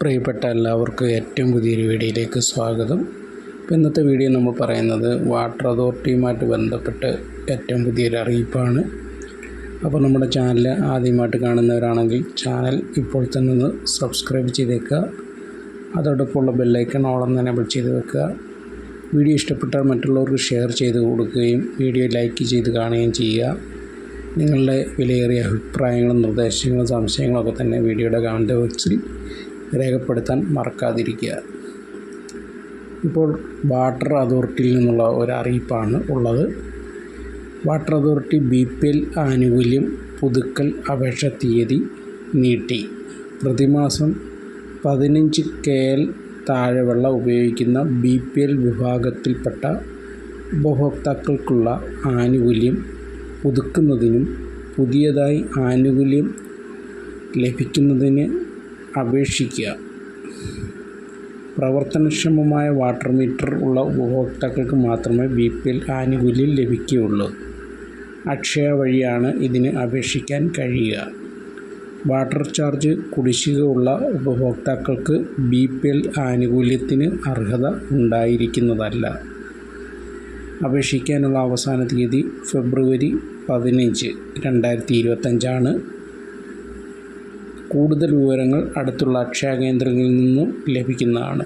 പ്രിയപ്പെട്ട എല്ലാവർക്കും ഏറ്റവും പുതിയൊരു വീഡിയോയിലേക്ക് സ്വാഗതം. ഇപ്പോൾ ഇന്നത്തെ വീഡിയോ നമ്മൾ പറയുന്നത് വാട്ടർ അതോറിറ്റിയുമായിട്ട് ബന്ധപ്പെട്ട് ഏറ്റവും പുതിയൊരു അറിയിപ്പാണ്. അപ്പോൾ നമ്മുടെ ചാനൽ ആദ്യമായിട്ട് കാണുന്നവരാണെങ്കിൽ ചാനൽ ഇപ്പോൾ തന്നെ ഒന്ന് സബ്സ്ക്രൈബ് ചെയ്തേക്കുക. അതോടൊപ്പമുള്ള ബെല്ലൈക്കൺ ഓളം എനേബിൾ ചെയ്ത് വെക്കുക. വീഡിയോ ഇഷ്ടപ്പെട്ടാൽ മറ്റുള്ളവർക്ക് ഷെയർ ചെയ്ത് കൊടുക്കുകയും വീഡിയോ ലൈക്ക് ചെയ്ത് കാണുകയും ചെയ്യുക. നിങ്ങളുടെ വിലയേറിയ അഭിപ്രായങ്ങളും നിർദ്ദേശങ്ങളും സംശയങ്ങളൊക്കെ തന്നെ വീഡിയോയുടെ കമന്റ് ബോക്സിൽ രേഖപ്പെടുത്താൻ മറക്കാതിരിക്കുക. ഇപ്പോൾ വാട്ടർ അതോറിറ്റിയിൽ നിന്നുള്ള ഒരു അറിയിപ്പാണ് ഉള്ളത്. Water authority B P L ആനുകൂല്യം പുതുക്കൽ അപേക്ഷ തീയതി നീട്ടി. പ്രതിമാസം പതിനഞ്ച് കെ എൽ താഴെ വെള്ളം ഉപയോഗിക്കുന്ന ബി പി എൽ വിഭാഗത്തിൽപ്പെട്ട ഉപഭോക്താക്കൾക്കുള്ള ആനുകൂല്യം പുതുക്കുന്നതിനും പുതിയതായി ആനുകൂല്യം ലഭിക്കുന്നതിന് അപേക്ഷിക്കുക. പ്രവർത്തനക്ഷമമായ വാട്ടർ മീറ്റർ ഉള്ള ഉപഭോക്താക്കൾക്ക് മാത്രമേ ബി പി എൽ ആനുകൂല്യം ലഭിക്കുകയുള്ളൂ. അക്ഷയ വഴിയാണ് ഇതിന് അപേക്ഷിക്കാൻ കഴിയുക. വാട്ടർ ചാർജ് കുടിശ്ശിക ഉള്ള ഉപഭോക്താക്കൾക്ക് ബി പി എൽ ആനുകൂല്യത്തിന് അർഹത ഉണ്ടായിരിക്കുന്നതല്ല. അപേക്ഷിക്കാനുള്ള അവസാന തീയതി ഫെബ്രുവരി പതിനഞ്ച് രണ്ടായിരത്തി ഇരുപത്തഞ്ചാണ്. കൂടുതൽ വിവരങ്ങൾ അടുത്തുള്ള അക്ഷയ കേന്ദ്രങ്ങളിൽ നിന്നും ലഭിക്കുന്നതാണ്.